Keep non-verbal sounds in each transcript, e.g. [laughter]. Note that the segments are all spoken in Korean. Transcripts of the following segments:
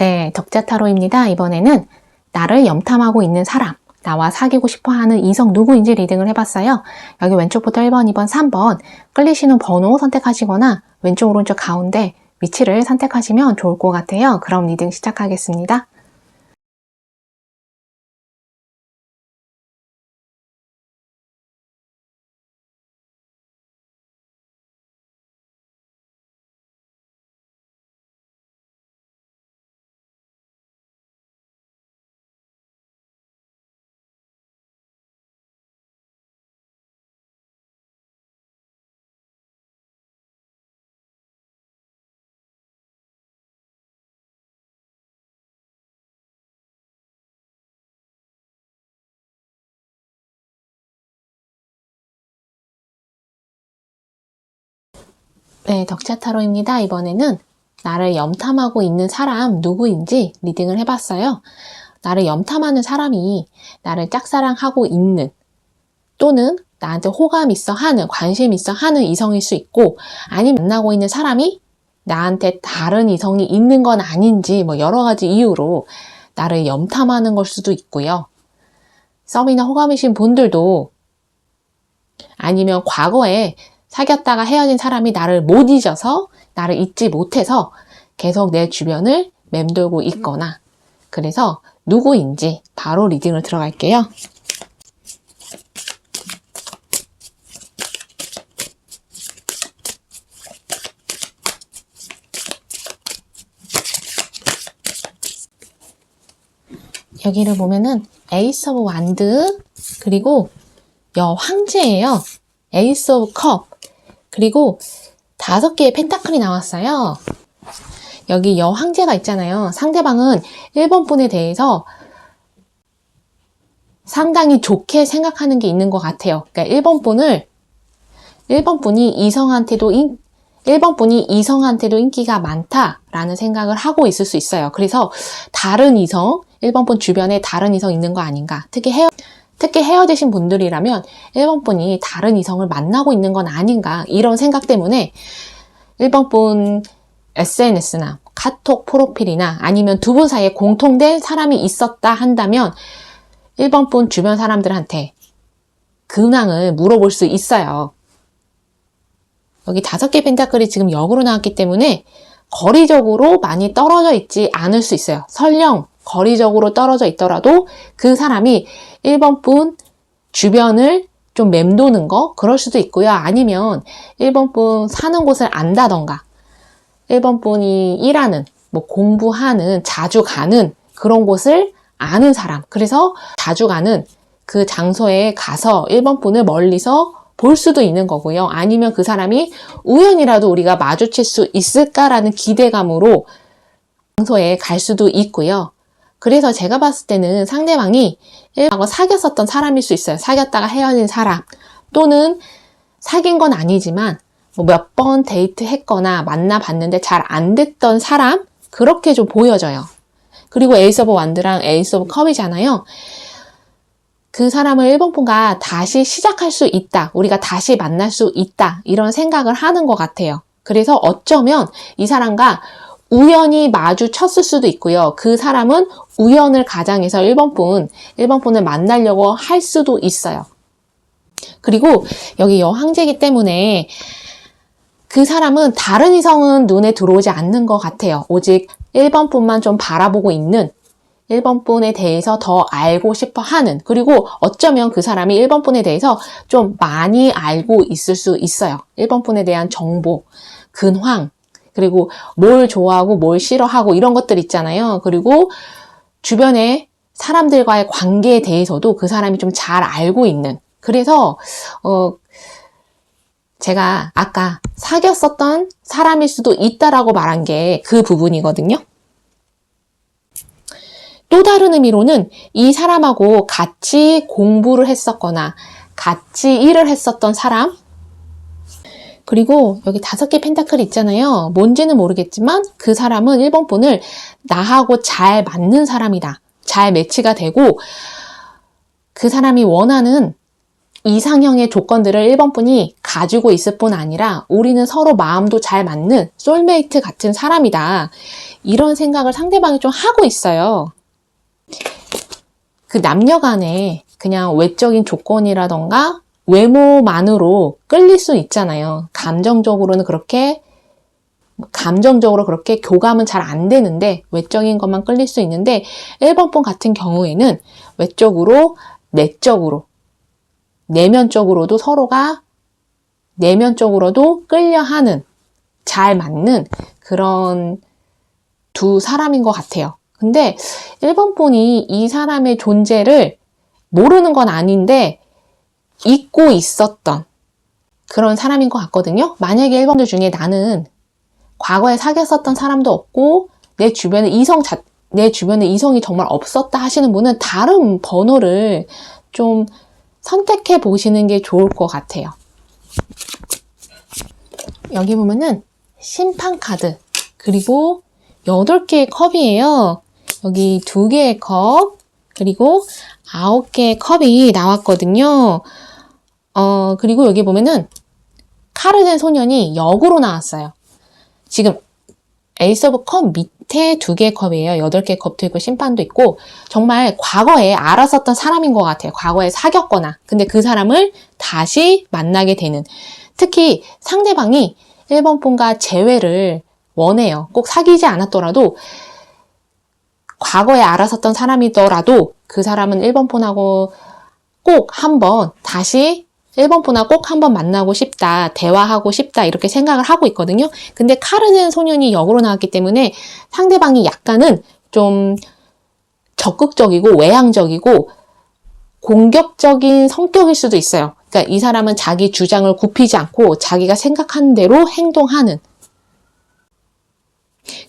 네, 적자 타로입니다. 이번에는 나를 염탐하고 있는 사람, 나와 사귀고 싶어 하는 이성 누구인지 리딩을 해봤어요. 여기 왼쪽부터 1번, 2번, 3번 끌리시는 번호 선택하시거나 왼쪽, 오른쪽 가운데 위치를 선택하시면 좋을 것 같아요. 그럼 리딩 시작하겠습니다. 네, 덕차타로입니다. 이번에는 나를 염탐하고 있는 사람 누구인지 리딩을 해봤어요. 나를 염탐하는 사람이 나를 짝사랑하고 있는 또는 나한테 호감 있어 하는, 관심 있어 하는 이성일 수 있고 아니면 만나고 있는 사람이 나한테 다른 이성이 있는 건 아닌지 뭐 여러 가지 이유로 나를 염탐하는 걸 수도 있고요. 썸이나 호감이신 분들도 아니면 과거에 사귀었다가 헤어진 사람이 나를 못 잊어서 나를 잊지 못해서 계속 내 주변을 맴돌고 있거나 그래서 누구인지 바로 리딩을 들어갈게요. 여기를 보면은 에이스 오브 완드 그리고 여 황제예요. 에이스 오브 컵 그리고 다섯 개의 펜타클이 나왔어요. 여기 여 황제가 있잖아요. 상대방은 1번 분에 대해서 상당히 좋게 생각하는 게 있는 것 같아요. 그러니까 1번 분을 1번 분이 이성한테도 인, 1번 분이 이성한테도 인기가 많다라는 생각을 하고 있을 수 있어요. 그래서 다른 이성, 1번 분 주변에 다른 이성 있는 거 아닌가. 특히 헤어 특히 헤어지신 분들이라면 1번 분이 다른 이성을 만나고 있는 건 아닌가 이런 생각 때문에 1번 분 SNS나 카톡 프로필이나 아니면 두 분 사이에 공통된 사람이 있었다 한다면 1번 분 주변 사람들한테 근황을 물어볼 수 있어요. 여기 다섯 개 펜타클이 지금 역으로 나왔기 때문에 거리적으로 많이 떨어져 있지 않을 수 있어요. 설령 거리적으로 떨어져 있더라도 그 사람이 1번 분 주변을 좀 맴도는 거 그럴 수도 있고요. 아니면 1번 분 사는 곳을 안다던가 1번 분이 일하는 뭐 공부하는 자주 가는 그런 곳을 아는 사람 그래서 자주 가는 그 장소에 가서 1번 분을 멀리서 볼 수도 있는 거고요. 아니면 그 사람이 우연이라도 우리가 마주칠 수 있을까라는 기대감으로 장소에 갈 수도 있고요. 그래서 제가 봤을 때는 상대방이 일하고 사귀었었던 사람일 수 있어요. 사귀었다가 헤어진 사람 또는 사귄 건 아니지만 뭐 몇 번 데이트 했거나 만나봤는데 잘 안 됐던 사람 그렇게 좀 보여져요. 그리고 에이스 오브 완드랑 에이스 오브 컵이잖아요. 그 사람을 1번 분과 다시 시작할 수 있다. 우리가 다시 만날 수 있다. 이런 생각을 하는 것 같아요. 그래서 어쩌면 이 사람과 우연히 마주쳤을 수도 있고요. 그 사람은 우연을 가장해서 1번 분, 1번 분을 만나려고 할 수도 있어요. 그리고 여기 여황제이기 때문에 그 사람은 다른 이성은 눈에 들어오지 않는 것 같아요. 오직 1번 분만 좀 바라보고 있는 1번 분에 대해서 더 알고 싶어 하는 그리고 어쩌면 그 사람이 1번 분에 대해서 좀 많이 알고 있을 수 있어요. 1번 분에 대한 정보, 근황, 그리고 뭘 좋아하고 뭘 싫어하고 이런 것들 있잖아요. 그리고 주변에 사람들과의 관계에 대해서도 그 사람이 좀 잘 알고 있는. 그래서, 어, 제가 아까 사귀었었던 사람일 수도 있다라고 말한 게 그 부분이거든요. 또 다른 의미로는 이 사람하고 같이 공부를 했었거나 같이 일을 했었던 사람, 그리고 여기 다섯 개 펜타클 있잖아요. 뭔지는 모르겠지만 그 사람은 1번 분을 나하고 잘 맞는 사람이다. 잘 매치가 되고 그 사람이 원하는 이상형의 조건들을 1번 분이 가지고 있을 뿐 아니라 우리는 서로 마음도 잘 맞는 솔메이트 같은 사람이다. 이런 생각을 상대방이 좀 하고 있어요. 그 남녀 간에 그냥 외적인 조건이라던가 외모만으로 끌릴 수 있잖아요. 감정적으로는 그렇게 감정적으로 그렇게 교감은 잘 안 되는데 외적인 것만 끌릴 수 있는데 1번 분 같은 경우에는 외적으로 내적으로 내면적으로도 서로가 내면적으로도 끌려하는 잘 맞는 그런 두 사람인 것 같아요. 근데 1번 분이 이 사람의 존재를 모르는 건 아닌데 잊고 있었던 그런 사람인 것 같거든요. 만약에 1번들 중에 나는 과거에 사귀었었던 사람도 없고 내 주변에 이성 자, 내 주변에 이성이 정말 없었다 하시는 분은 다른 번호를 좀 선택해 보시는 게 좋을 것 같아요. 여기 보면은 심판 카드 그리고 8개의 컵이에요. 여기 2개의 컵 그리고 9개의 컵이 나왔거든요. 어, 그리고 여기 보면은 카르덴 소년이 역으로 나왔어요. 지금 에이스 오브 컵 밑에 두 개의 컵이에요. 여덟 개의 컵도 있고 심판도 있고 정말 과거에 알았었던 사람인 것 같아요. 과거에 사귀었거나 근데 그 사람을 다시 만나게 되는 특히 상대방이 1번 분과 재회를 원해요. 꼭 사귀지 않았더라도 과거에 알았었던 사람이더라도 그 사람은 1번 분하고 꼭 한번 다시 1번 분하고 꼭 한번 만나고 싶다, 대화하고 싶다, 이렇게 생각을 하고 있거든요. 근데 카르는 소년이 역으로 나왔기 때문에 상대방이 약간은 좀 적극적이고 외향적이고 공격적인 성격일 수도 있어요. 그러니까 이 사람은 자기 주장을 굽히지 않고 자기가 생각하는 대로 행동하는.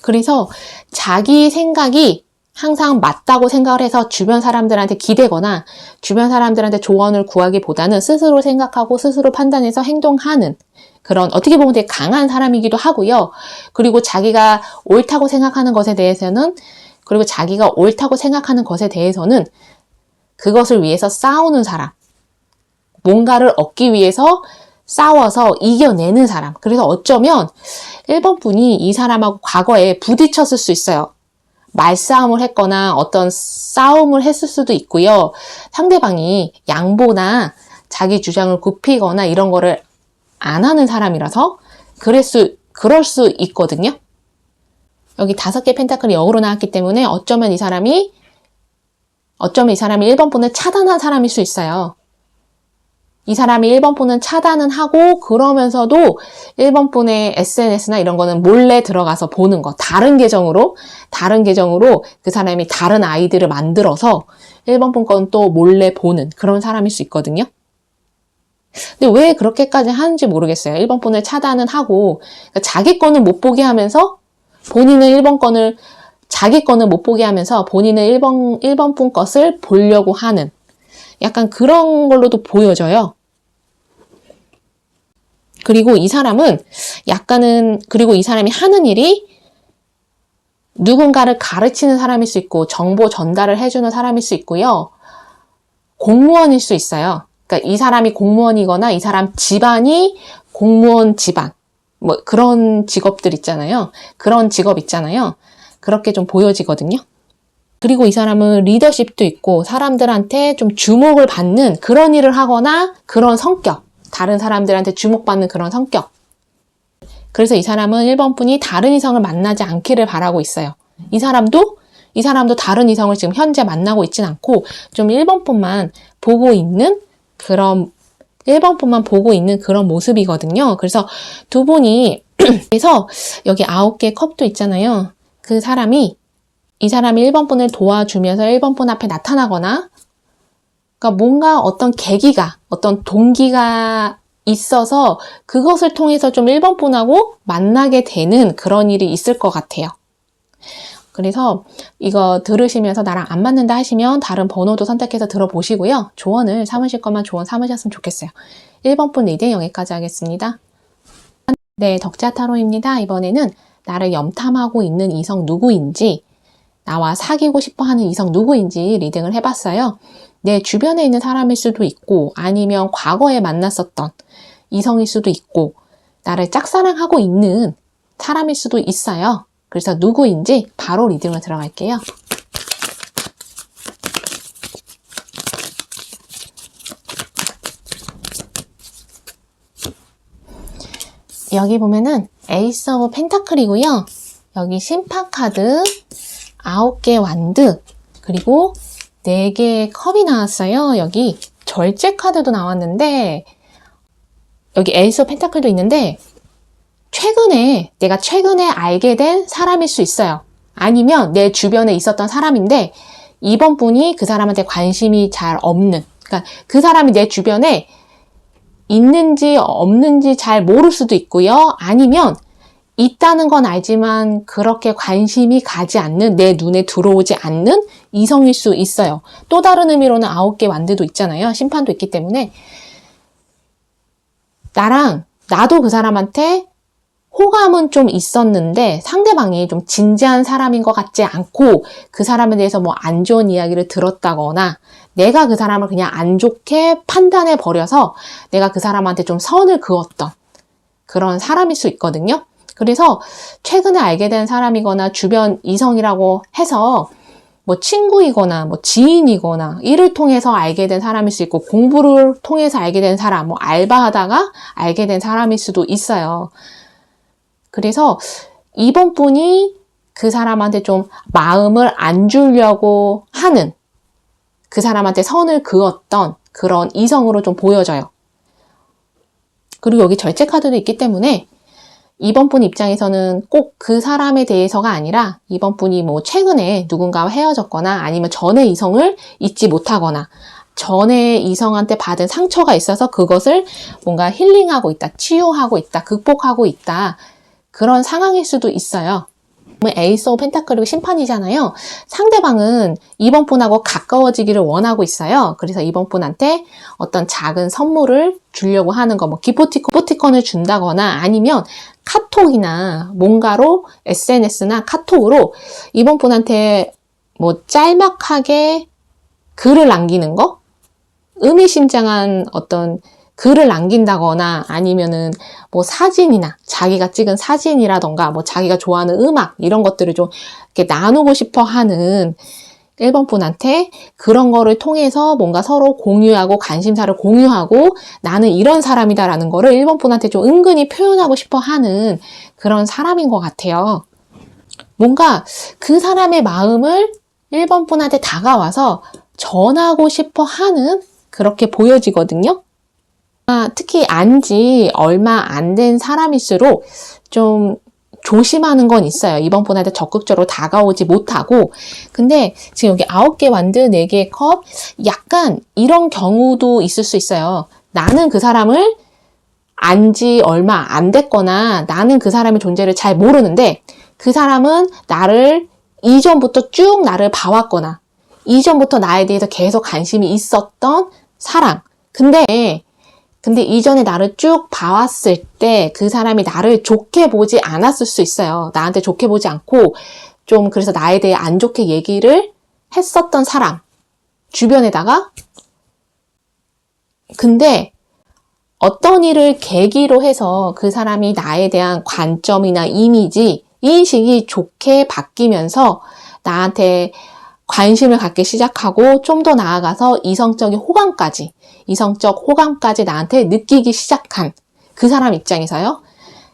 그래서 자기 생각이 항상 맞다고 생각을 해서 주변 사람들한테 기대거나 주변 사람들한테 조언을 구하기보다는 스스로 생각하고 스스로 판단해서 행동하는 그런 어떻게 보면 되게 강한 사람이기도 하고요. 그리고 자기가 옳다고 생각하는 것에 대해서는 그리고 자기가 옳다고 생각하는 것에 대해서는 그것을 위해서 싸우는 사람. 뭔가를 얻기 위해서 싸워서 이겨내는 사람. 그래서 어쩌면 1번 분이 이 사람하고 과거에 부딪혔을 수 있어요. 말싸움을 했거나 어떤 싸움을 했을 수도 있고요. 상대방이 양보나 자기 주장을 굽히거나 이런 거를 안 하는 사람이라서 그럴 수, 그럴 수 있거든요. 여기 다섯 개 펜타클이 역으로 나왔기 때문에 어쩌면 이 사람이, 어쩌면 이 사람이 1번 분을 차단한 사람일 수 있어요. 이 사람이 1번 분은 차단은 하고 그러면서도 1번 분의 SNS나 이런 거는 몰래 들어가서 보는 거. 다른 계정으로, 다른 계정으로 그 사람이 다른 아이디를 만들어서 1번 분 건 또 몰래 보는 그런 사람일 수 있거든요. 근데 왜 그렇게까지 하는지 모르겠어요. 1번 분을 차단은 하고 그러니까 자기 거는 못 보게 하면서 본인은 1번 건을 자기 거는 못 보게 하면서 본인은 1번 1번 분 것을 보려고 하는 약간 그런 걸로도 보여져요. 그리고 이 사람은 약간은, 그리고 이 사람이 하는 일이 누군가를 가르치는 사람일 수 있고, 정보 전달을 해주는 사람일 수 있고요. 공무원일 수 있어요. 그러니까 이 사람이 공무원이거나 이 사람 집안이 공무원 집안. 뭐 그런 직업들 있잖아요. 그런 직업 있잖아요. 그렇게 좀 보여지거든요. 그리고 이 사람은 리더십도 있고 사람들한테 좀 주목을 받는 그런 일을 하거나 그런 성격. 다른 사람들한테 주목받는 그런 성격. 그래서 이 사람은 1번 분이 다른 이성을 만나지 않기를 바라고 있어요. 이 사람도 이 사람도 다른 이성을 지금 현재 만나고 있진 않고 좀 1번 분만 보고 있는 그런 1번 분만 보고 있는 그런 모습이거든요. 그래서 두 분이 [clears throat] 그래서 여기 9개 컵도 있잖아요. 그 사람이 이 사람이 1번 분을 도와주면서 1번 분 앞에 나타나거나 그러니까 뭔가 어떤 계기가, 어떤 동기가 있어서 그것을 통해서 좀 1번 분하고 만나게 되는 그런 일이 있을 것 같아요. 그래서 이거 들으시면서 나랑 안 맞는다 하시면 다른 번호도 선택해서 들어보시고요. 조언을 삼으실 것만 조언 삼으셨으면 좋겠어요. 1번 분 리딩 여기까지 하겠습니다. 네, 덕자 타로입니다. 이번에는 나를 염탐하고 있는 이성 누구인지, 나와 사귀고 싶어 하는 이성 누구인지 리딩을 해봤어요. 내 주변에 있는 사람일 수도 있고 아니면 과거에 만났었던 이성일 수도 있고 나를 짝사랑하고 있는 사람일 수도 있어요. 그래서 누구인지 바로 리딩을 들어갈게요. 여기 보면은 에이스 오브 펜타클이고요. 여기 심판 카드, 9개 완드, 그리고 4개의 컵이 나왔어요. 여기 절제 카드도 나왔는데 여기 에이스 펜타클도 있는데 최근에 내가 최근에 알게 된 사람일 수 있어요. 아니면 내 주변에 있었던 사람인데 이번 분이 그 사람한테 관심이 잘 없는 그러니까 그 사람이 내 주변에 있는지 없는지 잘 모를 수도 있고요. 아니면 있다는 건 알지만 그렇게 관심이 가지 않는 내 눈에 들어오지 않는 이성일 수 있어요. 또 다른 의미로는 아홉 개 완드도 있잖아요. 심판도 있기 때문에 나랑 나도 그 사람한테 호감은 좀 있었는데 상대방이 좀 진지한 사람인 것 같지 않고 그 사람에 대해서 뭐 안 좋은 이야기를 들었다거나 내가 그 사람을 그냥 안 좋게 판단해 버려서 내가 그 사람한테 좀 선을 그었던 그런 사람일 수 있거든요. 그래서 최근에 알게 된 사람이거나 주변 이성이라고 해서 뭐 친구이거나 뭐 지인이거나 이를 통해서 알게 된 사람일 수 있고 공부를 통해서 알게 된 사람, 뭐 알바하다가 알게 된 사람일 수도 있어요. 그래서 이번 분이 그 사람한테 좀 마음을 안 주려고 하는 그 사람한테 선을 그었던 그런 이성으로 좀 보여져요. 그리고 여기 절제 카드도 있기 때문에 이번 분 입장에서는 꼭 그 사람에 대해서가 아니라 이번 분이 뭐 최근에 누군가와 헤어졌거나 아니면 전에 이성을 잊지 못하거나 전에 이성한테 받은 상처가 있어서 그것을 뭔가 힐링하고 있다, 치유하고 있다, 극복하고 있다. 그런 상황일 수도 있어요. 에이스 오브 펜타클리고 심판이잖아요. 상대방은 이번 분하고 가까워지기를 원하고 있어요. 그래서 이번 분한테 어떤 작은 선물을 주려고 하는 거, 뭐 기포티콘 을 준다거나 아니면 카톡이나 뭔가로 SNS나 카톡으로 이번 분한테 뭐 짤막하게 글을 남기는 거, 의미심장한 어떤 글을 남긴다거나 아니면은 뭐 사진이나 자기가 찍은 사진이라던가 뭐 자기가 좋아하는 음악 이런 것들을 좀 이렇게 나누고 싶어 하는 1번 분한테 그런 거를 통해서 뭔가 서로 공유하고 관심사를 공유하고 나는 이런 사람이다라는 거를 1번 분한테 좀 은근히 표현하고 싶어 하는 그런 사람인 것 같아요. 뭔가 그 사람의 마음을 1번 분한테 다가와서 전하고 싶어 하는 그렇게 보여지거든요. 아, 특히 안지 얼마 안 된 사람일수록 좀 조심하는 건 있어요. 이번 분한테 적극적으로 다가오지 못하고. 근데 지금 여기 9개 완드, 4개 컵, 약간 이런 경우도 있을 수 있어요. 나는 그 사람을 안지 얼마 안 됐거나 나는 그 사람의 존재를 잘 모르는데 그 사람은 나를 이전부터 쭉 나를 봐왔거나 이전부터 나에 대해서 계속 관심이 있었던 사람. 근데 근데 이전에 나를 쭉 봐왔을 때 그 사람이 나를 좋게 보지 않았을 수 있어요. 나한테 좋게 보지 않고 좀 그래서 나에 대해 안 좋게 얘기를 했었던 사람. 주변에다가. 근데 어떤 일을 계기로 해서 그 사람이 나에 대한 관점이나 이미지, 인식이 좋게 바뀌면서 나한테 관심을 갖기 시작하고 좀 더 나아가서 이성적인 호감까지, 이성적 호감까지 나한테 느끼기 시작한 그 사람 입장에서요.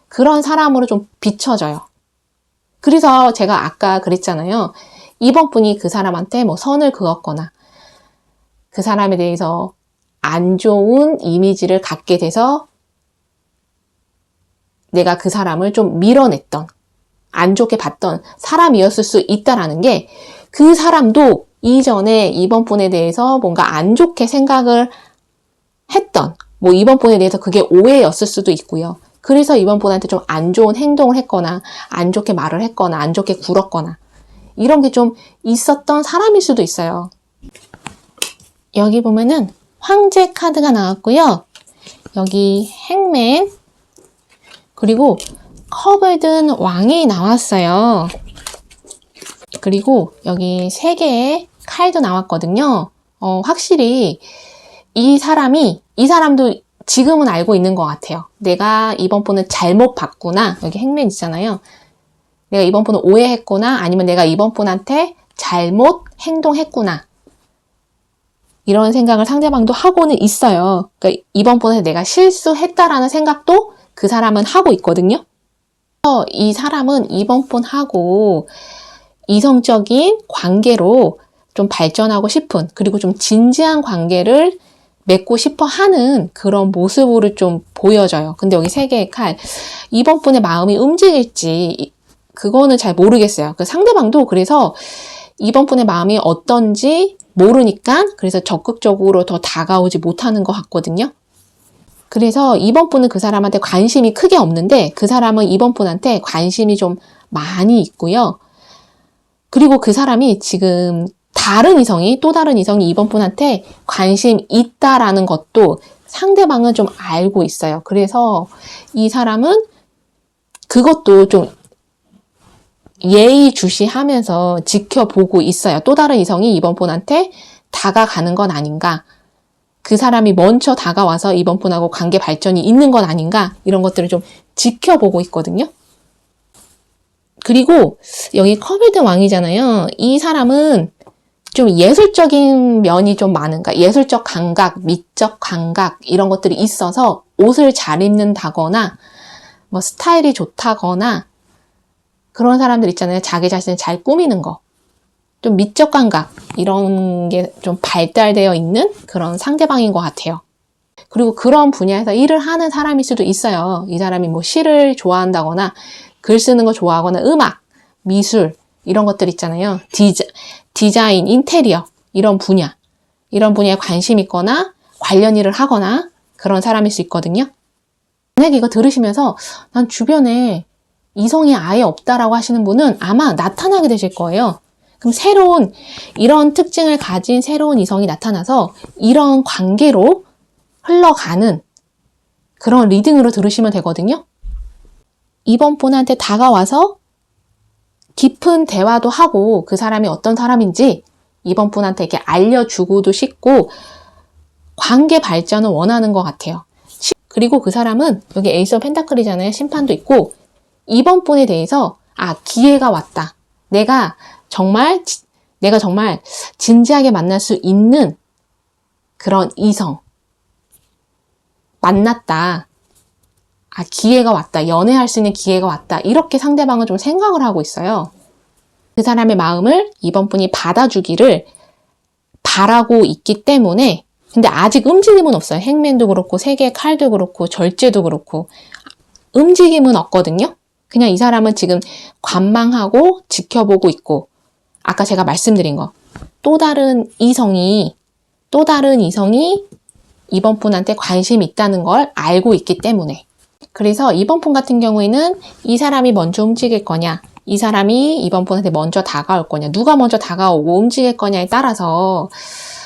그런 사람으로 좀 비춰져요. 그래서 제가 아까 그랬잖아요. 이번 분이 그 사람한테 뭐 선을 그었거나 그 사람에 대해서 안 좋은 이미지를 갖게 돼서 내가 그 사람을 좀 밀어냈던 안 좋게 봤던 사람이었을 수 있다라는 게 그 사람도 이전에 이번 분에 대해서 뭔가 안 좋게 생각을 했던 뭐 이번 분에 대해서 그게 오해였을 수도 있고요. 그래서 이번 분한테 좀 안 좋은 행동을 했거나 안 좋게 말을 했거나 안 좋게 굴었거나 이런 게 좀 있었던 사람일 수도 있어요. 여기 보면은 황제 카드가 나왔고요. 여기 행맨 그리고 컵을 든 왕이 나왔어요. 그리고 여기 세 개의 칼도 나왔거든요. 어, 확실히 이 사람이, 이 사람도 지금은 알고 있는 것 같아요. 내가 이번 분을 잘못 봤구나. 여기 행맨 있잖아요. 내가 이번 분을 오해했구나. 아니면 내가 이번 분한테 잘못 행동했구나. 이런 생각을 상대방도 하고는 있어요. 그러니까 이번 분한테 내가 실수했다라는 생각도 그 사람은 하고 있거든요. 이 사람은 이번 분하고 이성적인 관계로 좀 발전하고 싶은 그리고 좀 진지한 관계를 맺고 싶어 하는 그런 모습으로 좀 보여져요. 근데 여기 세 개의 칼 이번 분의 마음이 움직일지 그거는 잘 모르겠어요. 그 상대방도 그래서 이번 분의 마음이 어떤지 모르니까 그래서 적극적으로 더 다가오지 못하는 것 같거든요. 그래서 이번 분은 그 사람한테 관심이 크게 없는데 그 사람은 이번 분한테 관심이 좀 많이 있고요. 그리고 그 사람이 지금 다른 이성이 또 다른 이성이 이번 분한테 관심 있다라는 것도 상대방은 좀 알고 있어요. 그래서 이 사람은 그것도 좀 예의 주시하면서 지켜보고 있어요. 또 다른 이성이 이번 분한테 다가가는 건 아닌가. 그 사람이 먼저 다가와서 이번 분하고 관계 발전이 있는 건 아닌가. 이런 것들을 좀 지켜보고 있거든요. 그리고 여기 커빌드 왕이잖아요. 이 사람은 좀 예술적인 면이 좀 많은, 그러니까 예술적 감각, 미적 감각, 이런 것들이 있어서 옷을 잘 입는다거나, 뭐 스타일이 좋다거나, 그런 사람들 있잖아요. 자기 자신을 잘 꾸미는 거. 좀 미적 감각, 이런 게 좀 발달되어 있는 그런 상대방인 것 같아요. 그리고 그런 분야에서 일을 하는 사람일 수도 있어요. 이 사람이 뭐 시를 좋아한다거나, 글 쓰는 거 좋아하거나, 음악, 미술, 이런 것들 있잖아요. 디자, 디자인, 인테리어, 이런 분야. 이런 분야에 관심 있거나, 관련 일을 하거나, 그런 사람일 수 있거든요. 만약에 이거 들으시면서, 난 주변에 이성이 아예 없다라고 하시는 분은 아마 나타나게 되실 거예요. 그럼 새로운 이런 특징을 가진 새로운 이성이 나타나서 이런 관계로 흘러가는 그런 리딩으로 들으시면 되거든요. 이번 분한테 다가와서 깊은 대화도 하고 그 사람이 어떤 사람인지 이번 분한테 이렇게 알려주고도 싶고 관계 발전을 원하는 것 같아요. 그리고 그 사람은 여기 에이스 펜타클이잖아요. 심판도 있고 이번 분에 대해서 아 기회가 왔다. 내가 정말 지- 내가 정말 진지하게 만날 수 있는 그런 이성 만났다. 아 기회가 왔다. 연애할 수 있는 기회가 왔다. 이렇게 상대방은 좀 생각을 하고 있어요. 그 사람의 마음을 이번 분이 받아주기를 바라고 있기 때문에 근데 아직 움직임은 없어요. 행맨도 그렇고 세 개의 칼도 그렇고 절제도 그렇고 움직임은 없거든요. 그냥 이 사람은 지금 관망하고 지켜보고 있고 아까 제가 말씀드린 거 또 다른 이성이 또 다른 이성이 이번 분한테 관심이 있다는 걸 알고 있기 때문에 그래서 이번 분 같은 경우에는 이 사람이 먼저 움직일 거냐 이 사람이 이번 분한테 먼저 다가올 거냐 누가 먼저 다가오고 움직일 거냐에 따라서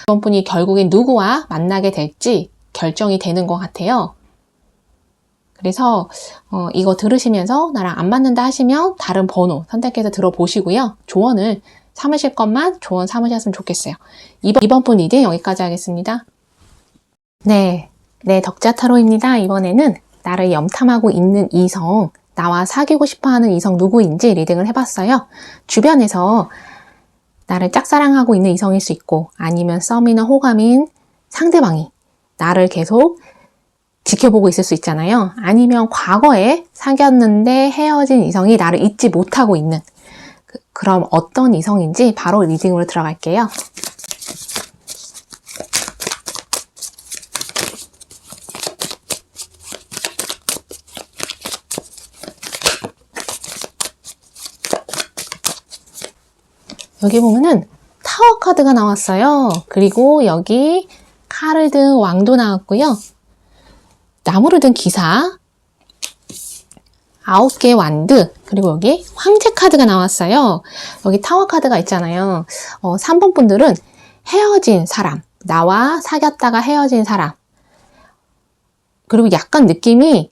이번 분이 결국엔 누구와 만나게 될지 결정이 되는 것 같아요. 그래서 어, 이거 들으시면서 나랑 안 맞는다 하시면 다른 번호 선택해서 들어보시고요. 조언을 삼으실 것만 조언 삼으셨으면 좋겠어요. 이번, 이번 분 리딩 여기까지 하겠습니다. 네, 네 덕자 타로입니다. 이번에는 나를 염탐하고 있는 이성, 나와 사귀고 싶어하는 이성 누구인지 리딩을 해봤어요. 주변에서 나를 짝사랑하고 있는 이성일 수 있고 아니면 썸이나 호감인 상대방이 나를 계속 지켜보고 있을 수 있잖아요. 아니면 과거에 사귀었는데 헤어진 이성이 나를 잊지 못하고 있는 그, 그럼 어떤 이성인지 바로 리딩으로 들어갈게요. 여기 보면은 타워 카드가 나왔어요. 그리고 여기 칼을 든 왕도 나왔고요. 나무를 든 기사, 아홉 개의 완드, 그리고 여기 황제 카드가 나왔어요. 여기 타워 카드가 있잖아요. 어, 3번 분들은 헤어진 사람, 나와 사귀었다가 헤어진 사람. 그리고 약간 느낌이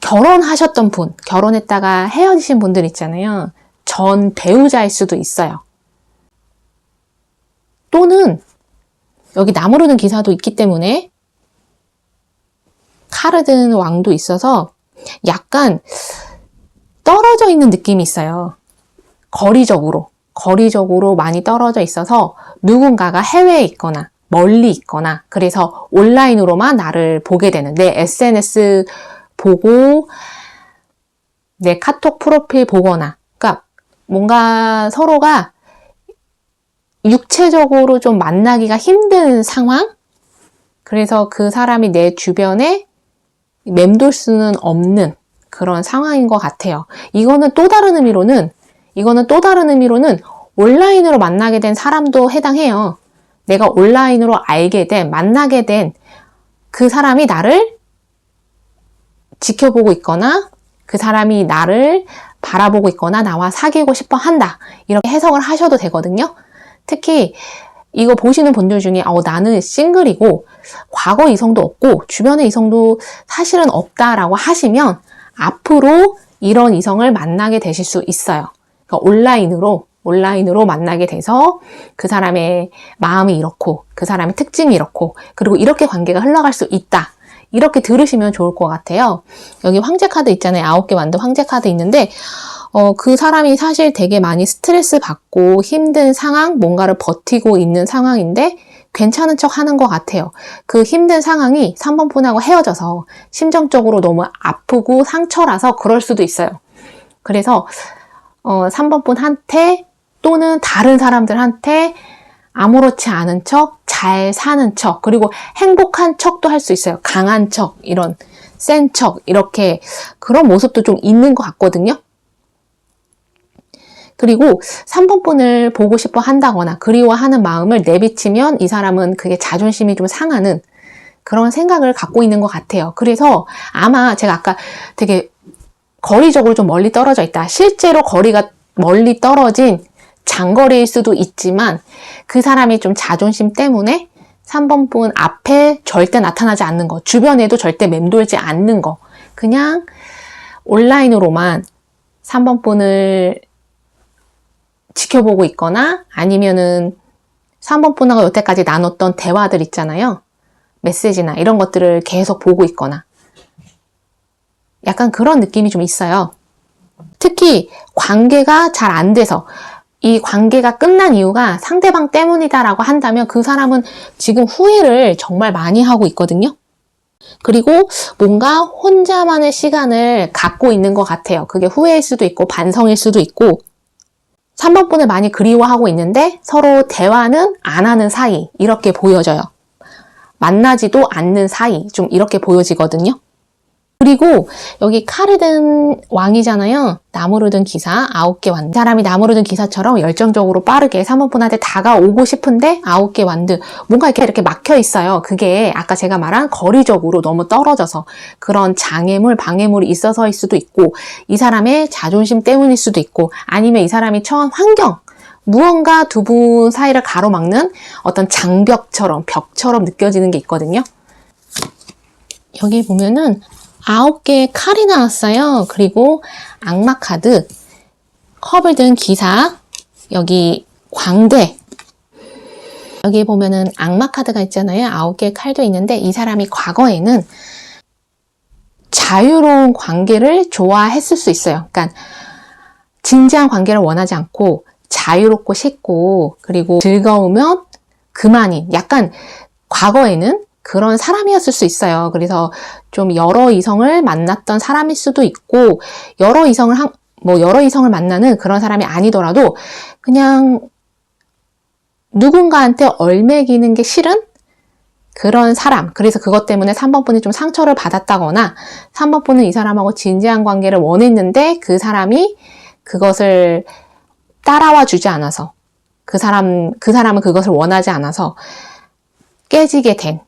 결혼하셨던 분, 결혼했다가 헤어지신 분들 있잖아요. 전 배우자일 수도 있어요. 또는 여기 나무로 든 기사도 있기 때문에 칼을 든 왕도 있어서 약간 떨어져 있는 느낌이 있어요. 거리적으로. 거리적으로 많이 떨어져 있어서 누군가가 해외에 있거나 멀리 있거나 그래서 온라인으로만 나를 보게 되는 내 SNS 보고 내 카톡 프로필 보거나 뭔가 서로가 육체적으로 좀 만나기가 힘든 상황? 그래서 그 사람이 내 주변에 맴돌 수는 없는 그런 상황인 것 같아요. 이거는 또 다른 의미로는, 이거는 또 다른 의미로는 온라인으로 만나게 된 사람도 해당해요. 내가 온라인으로 알게 된, 만나게 된 그 사람이 나를 지켜보고 있거나 그 사람이 나를 바라보고 있거나 나와 사귀고 싶어 한다. 이렇게 해석을 하셔도 되거든요. 특히 이거 보시는 분들 중에 어, 나는 싱글이고 과거 이성도 없고 주변에 이성도 사실은 없다라고 하시면 앞으로 이런 이성을 만나게 되실 수 있어요. 그러니까 온라인으로 온라인으로 만나게 돼서 그 사람의 마음이 이렇고 그 사람의 특징이 이렇고 그리고 이렇게 관계가 흘러갈 수 있다. 이렇게 들으시면 좋을 것 같아요. 여기 황제 카드 있잖아요. 아홉 개 만든 황제 카드 있는데 어, 그 사람이 사실 되게 많이 스트레스 받고 힘든 상황, 뭔가를 버티고 있는 상황인데 괜찮은 척 하는 것 같아요. 그 힘든 상황이 3번 분하고 헤어져서 심정적으로 너무 아프고 상처라서 그럴 수도 있어요. 그래서 어, 3번 분한테 또는 다른 사람들한테 아무렇지 않은 척, 잘 사는 척, 그리고 행복한 척도 할 수 있어요. 강한 척, 이런 센 척, 이렇게 그런 모습도 좀 있는 것 같거든요. 그리고 3번 분을 보고 싶어 한다거나 그리워하는 마음을 내비치면 이 사람은 그게 자존심이 좀 상하는 그런 생각을 갖고 있는 것 같아요. 그래서 아마 제가 아까 되게 거리적으로 좀 멀리 떨어져 있다. 실제로 거리가 멀리 떨어진 장거리일 수도 있지만 그 사람이 좀 자존심 때문에 3번 분 앞에 절대 나타나지 않는 거, 주변에도 절대 맴돌지 않는 거, 그냥 온라인으로만 3번 분을 지켜보고 있거나 아니면은 3번 분하고 여태까지 나눴던 대화들 있잖아요. 메시지나 이런 것들을 계속 보고 있거나 약간 그런 느낌이 좀 있어요. 특히 관계가 잘 안 돼서 이 관계가 끝난 이유가 상대방 때문이다라고 한다면 그 사람은 지금 후회를 정말 많이 하고 있거든요. 그리고 뭔가 혼자만의 시간을 갖고 있는 것 같아요. 그게 후회일 수도 있고 반성일 수도 있고 3번 분을 많이 그리워하고 있는데 서로 대화는 안 하는 사이 이렇게 보여져요. 만나지도 않는 사이 좀 이렇게 보여지거든요. 그리고 여기 칼을 든 왕이잖아요. 나무로 든 기사 아홉 개 완드. 사람이 나무로 든 기사처럼 열정적으로 빠르게 3번 분한테 다가오고 싶은데 아홉 개 완드. 뭔가 이렇게 이렇게 막혀 있어요. 그게 아까 제가 말한 거리적으로 너무 떨어져서 그런 장애물, 방해물이 있어서일 수도 있고 이 사람의 자존심 때문일 수도 있고 아니면 이 사람이 처한 환경 무언가 두 분 사이를 가로막는 어떤 장벽처럼 벽처럼 느껴지는 게 있거든요. 여기 보면은 아홉 개의 칼이 나왔어요. 그리고 악마 카드, 컵을 든 기사, 여기 광대. 여기 보면은 악마 카드가 있잖아요. 아홉 개의 칼도 있는데 이 사람이 과거에는 자유로운 관계를 좋아했을 수 있어요. 그러니까 진지한 관계를 원하지 않고 자유롭고 싶고 그리고 즐거우면 그만인 약간 과거에는 그런 사람이었을 수 있어요. 그래서 좀 여러 이성을 만났던 사람일 수도 있고 여러 이성을 한, 뭐 여러 이성을 만나는 그런 사람이 아니더라도 그냥 누군가한테 얼매기는 게 싫은 그런 사람. 그래서 그것 때문에 3번 분이 좀 상처를 받았다거나 3번 분은 이 사람하고 진지한 관계를 원했는데 그 사람이 그것을 따라와 주지 않아서 그 사람 그 사람은 그것을 원하지 않아서 깨지게 된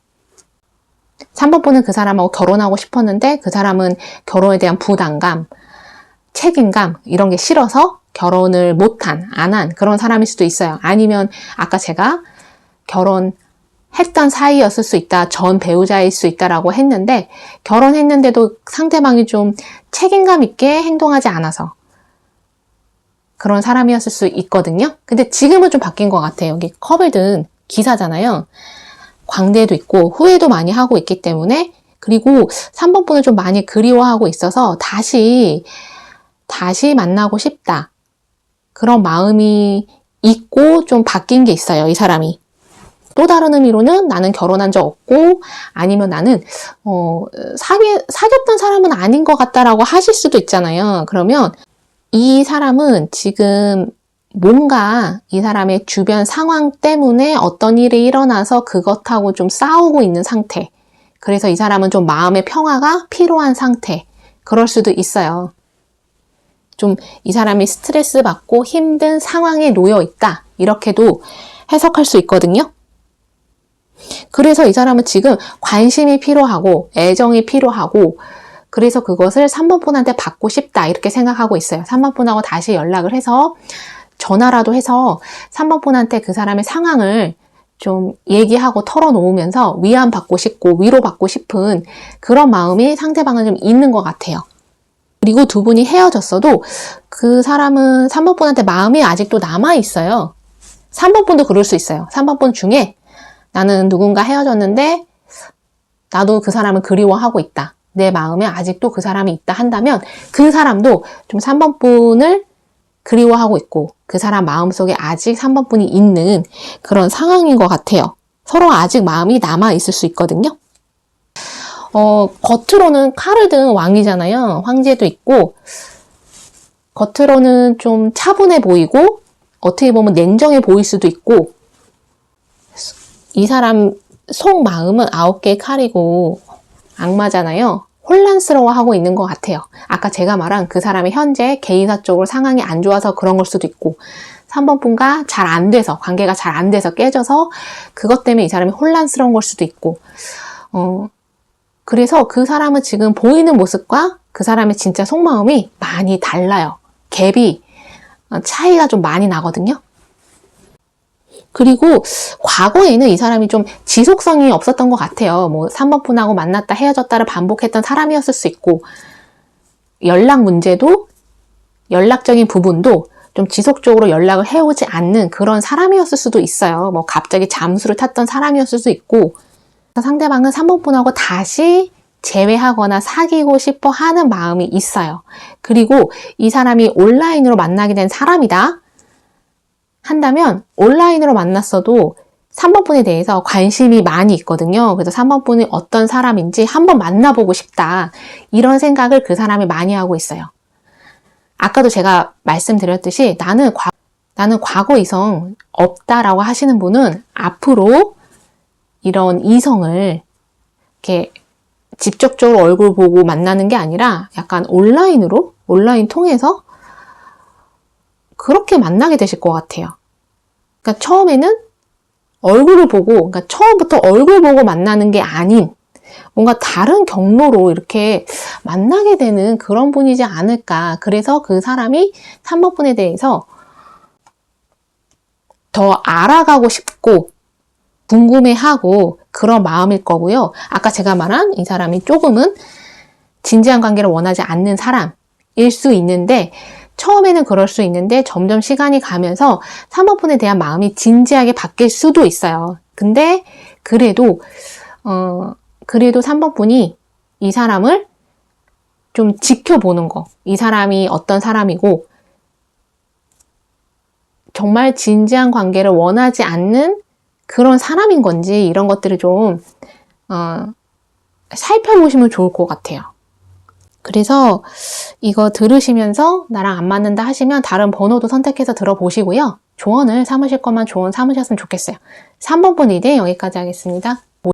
3번 분은 그 사람하고 결혼하고 싶었는데 그 사람은 결혼에 대한 부담감, 책임감 이런 게 싫어서 결혼을 못한, 안 한 그런 사람일 수도 있어요. 아니면 아까 제가 결혼했던 사이였을 수 있다, 전 배우자일 수 있다라고 했는데 결혼했는데도 상대방이 좀 책임감 있게 행동하지 않아서 그런 사람이었을 수 있거든요. 근데 지금은 좀 바뀐 것 같아요. 여기 컵을 든 기사잖아요. 광대도 있고 후회도 많이 하고 있기 때문에 그리고 3번 분을 좀 많이 그리워하고 있어서 다시 다시 만나고 싶다. 그런 마음이 있고 좀 바뀐 게 있어요, 이 사람이. 또 다른 의미로는 나는 결혼한 적 없고 아니면 나는 어, 사귀, 사귀었던 사람은 아닌 것 같다라고 하실 수도 있잖아요. 그러면 이 사람은 지금 뭔가 이 사람의 주변 상황 때문에 어떤 일이 일어나서 그것하고 좀 싸우고 있는 상태. 그래서 이 사람은 좀 마음의 평화가 필요한 상태. 그럴 수도 있어요. 좀 이 사람이 스트레스 받고 힘든 상황에 놓여 있다. 이렇게도 해석할 수 있거든요. 그래서 이 사람은 지금 관심이 필요하고 애정이 필요하고 그래서 그것을 3번 분한테 받고 싶다 이렇게 생각하고 있어요. 3번 분하고 다시 연락을 해서 전화라도 해서 3번 분한테 그 사람의 상황을 좀 얘기하고 털어놓으면서 위안받고 싶고 위로받고 싶은 그런 마음이 상대방은 좀 있는 것 같아요. 그리고 두 분이 헤어졌어도 그 사람은 3번 분한테 마음이 아직도 남아있어요. 3번 분도 그럴 수 있어요. 3번 분 중에 나는 누군가 헤어졌는데 나도 그 사람을 그리워하고 있다. 내 마음에 아직도 그 사람이 있다 한다면 그 사람도 좀 3번 분을 그리워하고 있고 그 사람 마음속에 아직 3번 분이 있는 그런 상황인 것 같아요. 서로 아직 마음이 남아 있을 수 있거든요. 어, 겉으로는 칼을 든 왕이잖아요. 황제도 있고 겉으로는 좀 차분해 보이고 어떻게 보면 냉정해 보일 수도 있고 이 사람 속 마음은 아홉 개의 칼이고 악마잖아요. 혼란스러워하고 있는 것 같아요. 아까 제가 말한 그 사람의 현재 개인사적으로 상황이 안 좋아서 그런 걸 수도 있고 3번 분과 잘 안 돼서 관계가 잘 안 돼서 깨져서 그것 때문에 이 사람이 혼란스러운 걸 수도 있고 어 그래서 그 사람은 지금 보이는 모습과 그 사람의 진짜 속마음이 많이 달라요. 갭이 어, 차이가 좀 많이 나거든요. 그리고 과거에는 이 사람이 좀 지속성이 없었던 것 같아요. 뭐 3번 분하고 만났다 헤어졌다를 반복했던 사람이었을 수 있고 연락 문제도 연락적인 부분도 좀 지속적으로 연락을 해오지 않는 그런 사람이었을 수도 있어요. 뭐 갑자기 잠수를 탔던 사람이었을 수도 있고 상대방은 3번 분하고 다시 재회하거나 사귀고 싶어 하는 마음이 있어요. 그리고 이 사람이 온라인으로 만나게 된 사람이다. 한다면 온라인으로 만났어도 3번 분에 대해서 관심이 많이 있거든요. 그래서 3번 분이 어떤 사람인지 한번 만나보고 싶다. 이런 생각을 그 사람이 많이 하고 있어요. 아까도 제가 말씀드렸듯이 나는 과, 나는 과거 이성 없다라고 하시는 분은 앞으로 이런 이성을 이렇게 직접적으로 얼굴 보고 만나는 게 아니라 약간 온라인으로 온라인 통해서 그렇게 만나게 되실 것 같아요. 그러니까 처음에는 얼굴을 보고, 그러니까 처음부터 얼굴 보고 만나는 게 아닌 뭔가 다른 경로로 이렇게 만나게 되는 그런 분이지 않을까. 그래서 그 사람이 3번 분에 대해서 더 알아가고 싶고 궁금해하고 그런 마음일 거고요. 아까 제가 말한 이 사람이 조금은 진지한 관계를 원하지 않는 사람일 수 있는데 처음에는 그럴 수 있는데 점점 시간이 가면서 3번분에 대한 마음이 진지하게 바뀔 수도 있어요. 근데 그래도 어 그래도 3번 분이 이 사람을 좀 지켜보는 거. 이 사람이 어떤 사람이고 정말 진지한 관계를 원하지 않는 그런 사람인 건지 이런 것들을 좀 어, 살펴보시면 좋을 것 같아요. 그래서 이거 들으시면서 나랑 안 맞는다 하시면 다른 번호도 선택해서 들어보시고요. 조언을 삼으실 것만 조언 삼으셨으면 좋겠어요. 3번 분 리딩 여기까지 하겠습니다.